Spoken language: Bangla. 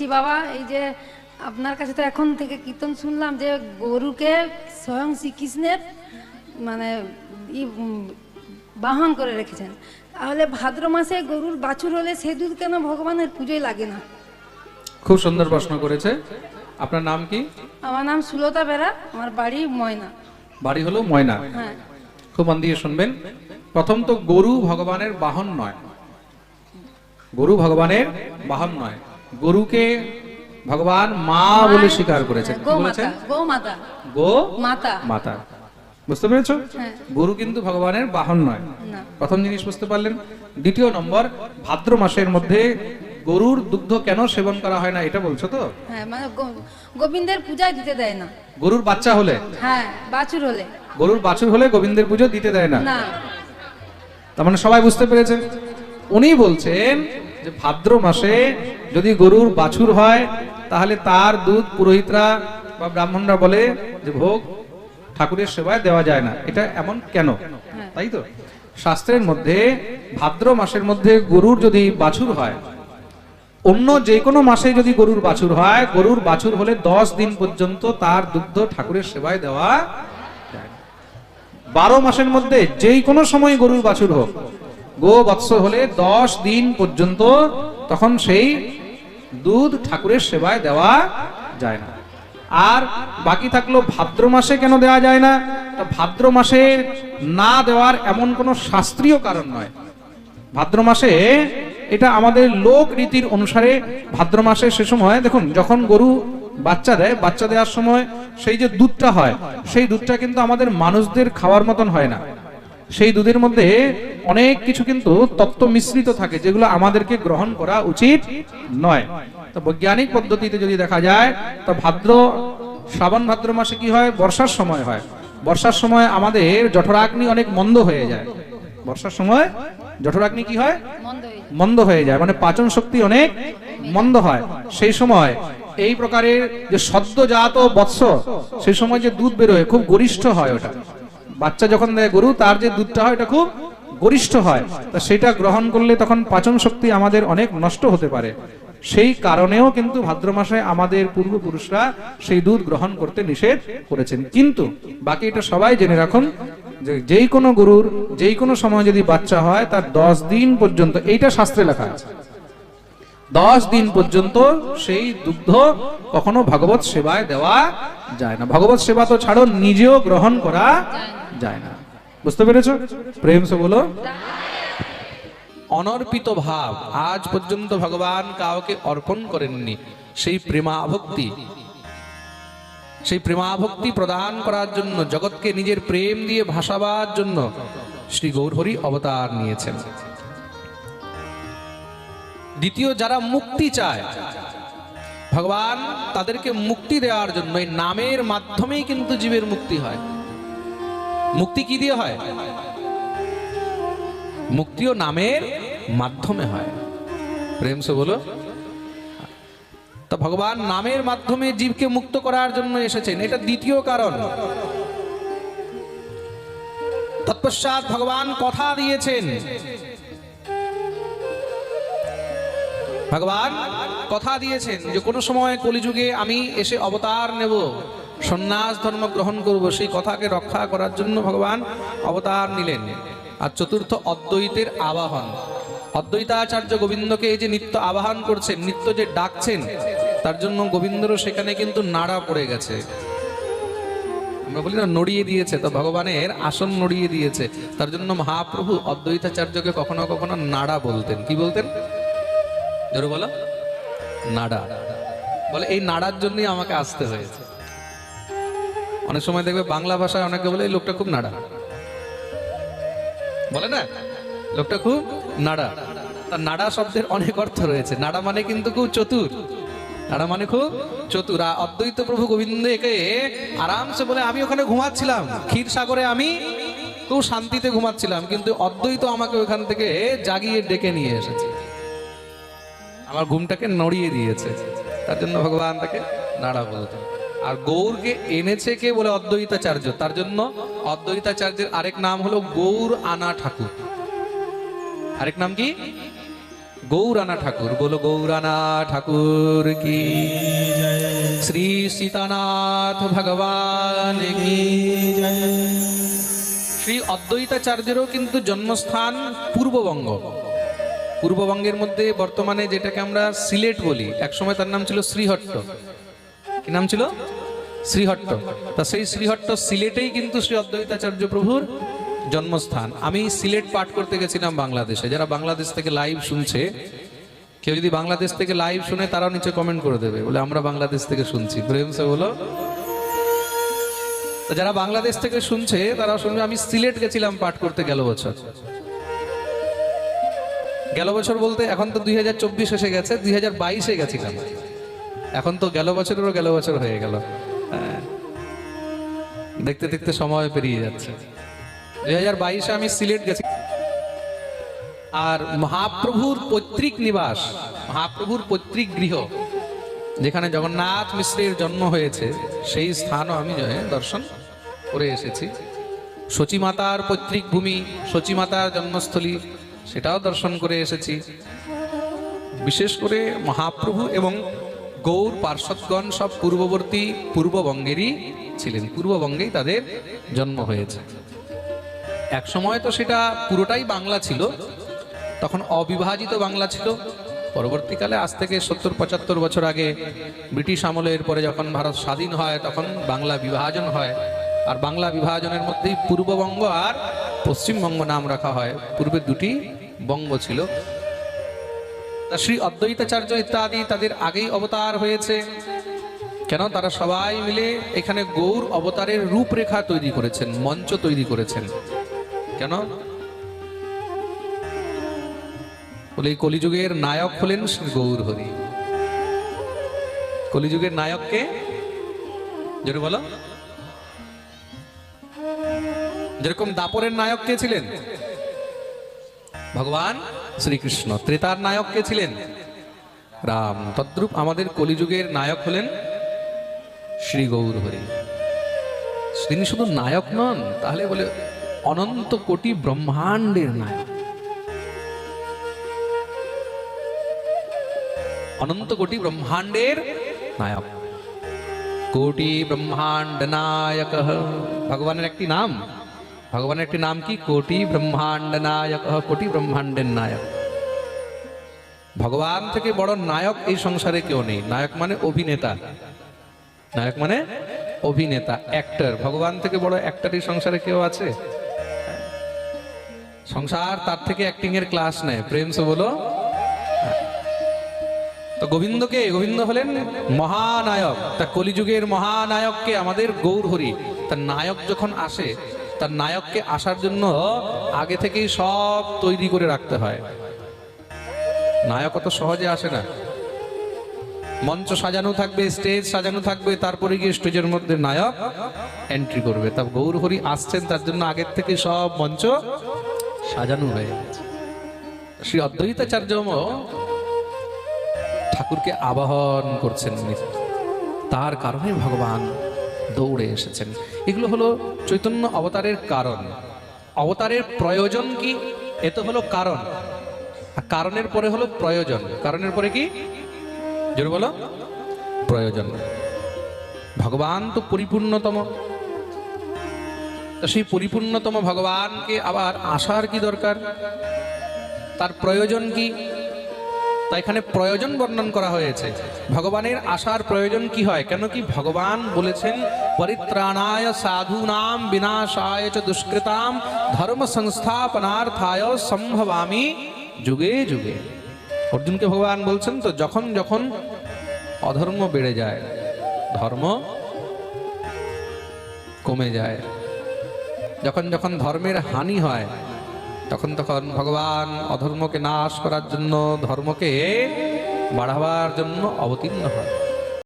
বলছি বাবা এই যে আপনার কাছে তো এখন থেকে কীর্তন শুনলাম যে গরুকে স্বয়ং শ্রীকৃষ্ণের মানে ই বাহন করে রেখেছেন। তাহলে ভাদ্র মাসে গরুর বাছুর হলে সে দুধ কেন ভগবানের পুজোয় লাগে না? খুব সুন্দর প্রশ্ন করেছে। আপনার নাম কি? আমার নাম সুলতা বেরা আমার বাড়ি ময়না। বাড়ি হলো ময়না। হ্যাঁ। খুব মন দিয়ে শুনবেন। প্রথম তো গরু ভগবানের বাহন নয়। গরু ভগবানের বাহন নয়। গরুকে ভগবান মা বলে স্বীকার করেছেন। গো মাতা। বুঝতে পেরেছ? হ্যাঁ। গরু কিন্তু ভগবানের বাহন নয়। প্রথম জিনিস বুঝতে পারলেন। দ্বিতীয় নম্বর ভাদ্র মাসের মধ্যে গরুর দুগ্ধ কেন সেবন করা হয় না এটা বলছো তো? হ্যাঁ মানে গোবিন্দের পূজায় দিতে দেয় না। গরুর বাচ্চা হলে? হ্যাঁ বাছুর হলে। গরুর বাছুর হলে গোবিন্দের পুজো দিতে দেয় না? না। তার মানে সবাই বুঝতে পেরেছেন উনি বলছেন যে ভাদ্র মাসে যদি গরুর বাছুর হয় তাহলে তার দুধ পুরোহিতরা বা ব্রাহ্মণরা বলে যে ভোগ ঠাকুরের সেবায় দেওয়া যায় না। এটা এমন কেন? তাই তো? শাস্ত্রের মধ্যে ভাদ্র মাসের মধ্যে গরুর যদি বাছুর হয় অন্য যে কোনো মাসে যদি গরুর বাছুর হয় গরুর বাছুর হলে দশ দিন পর্যন্ত তার দুগ্ধ ঠাকুরের সেবায় দেওয়া বারো মাসের মধ্যে যেই কোনো সময় গরুর বাছুর হোক গো বৎস হলে দশ দিন পর্যন্ত তখন সেই দুধ ঠাকুরের সেবায় দেওয়া যায় না। আর বাকি থাকল ভাদ্র মাসে কেন দেওয়া যায় না? তা ভাদ্র মাসে না দেওয়ার এমন কোনো শাস্ত্রীয় কারণ নয়। ভাদ্র মাসে এটা আমাদের লোক রীতির অনুসারে ভাদ্র মাসে সে সময়, দেখুন, যখন গরু বাচ্চা দেয়, বাচ্চা দেওয়ার সময় সেই যে দুধটা হয়, সেই দুধটা কিন্তু আমাদের মানুষদের খাওয়ার মতন হয় না। সেই দুধের মধ্যে অনেক কিছু কিন্তু তত্ত্ব মিশ্রিত থাকে যেগুলো আমাদেরকে গ্রহণ করা উচিত নয়। তো বৈজ্ঞানিক পদ্ধতিতে যদি দেখা যায় তো ভাদ্র শ্রাবণ ভাদ্র মাসে কি হয়? বর্ষার সময় হয়। বর্ষার সময় আমাদের জঠরাগ্নি অনেক মন্দ হয়ে যায়। বর্ষার সময় জঠরাগ্নি কি হয়? মন্দ হয়ে যায়। মানে পাচন শক্তি অনেক মন্দ হয়। সেই সময় এই প্রকারের যে সদ্যজাত বৎস সেই সময় যে দুধ বেরোয় খুব গরিষ্ঠ হয় ওটা। বাচ্চা যখন দেয় গরু, তার যে দুধটা হয়, এটা খুব গরিষ্ঠ হয়। তা সেটা গ্রহণ করলে তখন পাচন শক্তি আমাদের অনেক নষ্ট হতে পারে। সেই কারণেও কিন্তু ভাদ্র মাসে আমাদের পূর্বপুরুষরা সেই দুধ গ্রহণ করতে নিষেধ করেছেন। কিন্তু বাকি এটা সবাই জেনে রাখুন যে যেই কোনো গরুর, যেই কোনো সময় যদি বাচ্চা হয়, তার দশ দিন পর্যন্ত, এইটা শাস্ত্রে লেখা আছে। দশ দিন পর্যন্ত সেই দুগ্ধ কখনো ভগবত সেবায় দেওয়া যায় না। ভগবত সেবা তো ছাড়ো, নিজেও গ্রহণ করা যায় না। বুঝতে পেরেছ? প্রেম সে বলো। অনর্পিত ভাব আজ পর্যন্ত ভগবান কাউকে অর্পণ করেননি। সেই প্রেমাভক্তি সেই প্রেমাভক্তি প্রদান করার জন্য, জগৎকে নিজের প্রেম দিয়ে ভাসাবার জন্য শ্রী গৌরহরি অবতার নিয়েছেন। দ্বিতীয়, যারা মুক্তি চায়, ভগবান তাদেরকে মুক্তি দেওয়ার জন্য এই নামের মাধ্যমেই কিন্তু জীবের মুক্তি হয়। মুক্তি কি দিয়ে হয়? মুক্তিও নামের মাধ্যমে হয়। প্রেম সে বলো। তা ভগবান নামের মাধ্যমে জীবকে মুক্ত করার জন্য এসেছেন। এটা দ্বিতীয় কারণ। তৎপশ্চাৎ ভগবান কথা দিয়েছেন। ভগবান কথা দিয়েছেন যে কোনো সময় কলিযুগে আমি এসে অবতার নেব। সন্ন্যাস ধর্ম গ্রহণ করব, সেই কথাকে রক্ষা করার জন্য ভগবান অবতার নিলেন। আর চতুর্থ অদ্বৈতের আবাহন। অদ্বৈতাচার্য গোবিন্দকে এই যে নিত্য আবাহন করছেন, নিত্য যে ডাকছেন, তার জন্য গোবিন্দরও সেখানে কিন্তু নাড়া পড়ে গেছে। আমরা বলি না, নড়িয়ে দিয়েছে, তো ভগবানের আসন নড়িয়ে দিয়েছে। তার জন্য মহাপ্রভু অদ্বৈতাচার্যকে কখনো কখনো নাড়া বলতেন। কি বলতেন? ধরো বলো। নাড়া। বলে, এই নাড়ার জন্যই আমাকে আসতে হয়েছে। অনেক সময় দেখবে বাংলা ভাষায় অনেকে বলে, এই লোকটা খুব নাড়া। বলে না? লোকটা খুব নাড়া। তার নাড়া শব্দের অনেক অর্থ রয়েছে। নাড়া মানে কিন্তু খুব চতুর। নাড়া মানে খুব চতুর। অদ্বৈত প্রভু গোবিন্দ একে আরামসে বলে, আমি ওখানে ঘুমাচ্ছিলাম। ক্ষীর সাগরে আমি খুব শান্তিতে ঘুমাচ্ছিলাম। কিন্তু অদ্বৈত আমাকে ওখান থেকে জাগিয়ে ডেকে নিয়ে এসেছে। আমার ঘুমটাকে নড়িয়ে দিয়েছে। তার জন্য ভগবান তাকে নাড়া বলতেন। আর গৌরকে এনেছে কে বলে অদ্বৈতাচার্য? তার জন্য অদ্বৈতাচার্যের আরেক নাম হলো গৌর আনা ঠাকুর। আরেক নাম কি? গৌরানা ঠাকুর। বলো গৌরানা ঠাকুর কি? শ্রী সীতানাথ ভগবান শ্রী অদ্বৈতাচার্যেরও কিন্তু জন্মস্থান পূর্ববঙ্গ। পূর্ববঙ্গের মধ্যে বর্তমানে যেটাকে আমরা সিলেট বলি, একসময় তার নাম ছিল শ্রীহট্ট। কি নাম ছিল? শ্রীহট্ট। তা সেই শ্রীহট্ট সিলেটেই কিন্তু শ্রী অদ্বৈতাচার্য প্রভুর জন্মস্থান। আমি সিলেট পাঠ করতে গেছিলাম বাংলাদেশে। যারা বাংলাদেশ থেকে লাইভ শুনছে, কেউ যদি বাংলাদেশ থেকে লাইভ শুনে, তারাও নিচে কমেন্ট করে দেবে। বলে, আমরা বাংলাদেশ থেকে শুনছি। প্রেম সে বলো যারা বাংলাদেশ থেকে শুনছে, তারা শুনবে, আমি সিলেট গেছিলাম পাঠ করতে গেল বছর। গেল বছর বলতে, এখন তো দুই হাজার চব্বিশ এসে গেছে, দুই হাজার বাইশে গেছিলাম। এখন তো গেল বছরেরও গেল বছর হয়ে গেল। হ্যাঁ। দেখতে দেখতে সময় পেরিয়ে যাচ্ছে। দুই হাজার বাইশে আমি সিলেট গেছি। আর মহাপ্রভুর পৈতৃক নিবাস, মহাপ্রভুর পৈতৃক গৃহ, যেখানে জগন্নাথ মিশ্রের জন্ম হয়েছে, সেই স্থানও আমি দর্শন করে এসেছি। সচিমাতার পৈতৃক ভূমি সচিমাতার জন্মস্থলী, সেটাও দর্শন করে এসেছি। বিশেষ করে মহাপ্রভু এবং গৌর পার্শ্বদগণ সব পূর্ববর্তী পূর্ববঙ্গেরই ছিলেন। পূর্ববঙ্গেই তাদের জন্ম হয়েছে। এক সময় তো সেটা পুরোটাই বাংলা ছিল, তখন অবিভাজিত বাংলা ছিল। পরবর্তীকালে আজ থেকে সত্তর পঁচাত্তর বছর আগে ব্রিটিশ আমলের পরে যখন ভারত স্বাধীন হয়, তখন বাংলা বিভাজন হয়। আর বাংলা বিভাজনের মধ্যেই পূর্ববঙ্গ আর পশ্চিমবঙ্গ নাম রাখা হয়। পূর্বে দুটি বঙ্গ ছিল। শ্রী অদ্বৈতাচার্য ইত্যাদি তাদের আগেই অবতার হয়েছে। কেন? তারা সবাই মিলে এখানে গৌর অবতারের রূপরেখা তৈরি করেছেন, মঞ্চ তৈরি করেছেন। কেন? বলে কলিযুগের নায়ক হলেন শ্রী গৌর হরি। কলিযুগের নায়ককে জোরে বলো। যেরকম দাপরের নায়ক কে ছিলেন? ভগবান শ্রীকৃষ্ণ। ত্রেতার নায়ক কে ছিলেন? রাম। তদ্রূপ আমাদের কলিযুগের নায়ক হলেন শ্রী গৌর হরি। তিনি শুধু নায়ক নন, তাহলে বলে অনন্ত কোটি ব্রহ্মাণ্ডের নায়ক। অনন্ত কোটি ব্রহ্মাণ্ডের নায়ক। কোটি ব্রহ্মাণ্ড নায়ক। ভগবানের একটি নাম। ভগবানের একটি নাম কি? কোটি ব্রহ্মাণ্ড নায়ক কোটি ব্রহ্মাণ্ডের নায়ক। ভগবান থেকে বড় নায়ক এই সংসারে কেউ নেই। নায়ক মানে অভিনেতা। নায়ক মানে অভিনেতা অ্যাক্টর ভগবান থেকে বড় অ্যাক্টর এই সংসারে কেউ আছে? সংসার তার থেকে অ্যাক্টিং এর ক্লাস নেয়। প্রেম সে বলো, তো গোবিন্দকে গোবিন্দ হলেন মহানায়ক। তা কলিযুগের মহানায়ককে আমাদের গৌর হরি তার নায়ক যখন আসে তার নায়ককে আসার জন্য আগে থেকেই সব তৈরি করে রাখতে হয়। নায়ক অত সহজে আসে না। মঞ্চ সাজানো থাকবে, স্টেজ সাজানো থাকবে, তারপরে গিয়ে স্টেজের মধ্যে নায়ক এন্ট্রি করবে। তা গৌর হরি আসছেন, তার জন্য আগের থেকে সব মঞ্চ সাজানো হয়ে শ্রী অদ্বৈতাচার্য ঠাকুরকে আবাহন করছেন। তার কারণে ভগবান দৌড়ে এসেছেন। এগুলো হলো চৈতন্য অবতারের কারণ। অবতারের প্রয়োজন কি? এ তো হলো কারণ। কারণের পরে হলো প্রয়োজন। কারণের পরে কি? জোরে বলো। প্রয়োজন। ভগবান তো পরিপূর্ণতম। তো সেই পরিপূর্ণতম ভগবানকে আবার আসার কি দরকার? তার প্রয়োজন কি? তা এখানে প্রয়োজন বর্ণন করা হয়েছে। ভগবানের আসার প্রয়োজন কি হয়? কেন কি ভগবান বলেছেন, পরিত্রাণায় সাধুনাম বিনাশায় চ দুষ্কৃতাম ধর্ম সংস্থাপনার্থায় সম্ভবামি যুগে যুগে। অর্জুনকে ভগবান বলছেন, তো যখন যখন অধর্ম বেড়ে যায়, ধর্ম কমে যায়, যখন যখন ধর্মের হানি হয় তখন তখন ভগবান অধর্মকে নাশ করার জন্য ধর্মকে বাড়াবার জন্য অবতীর্ণ হয়।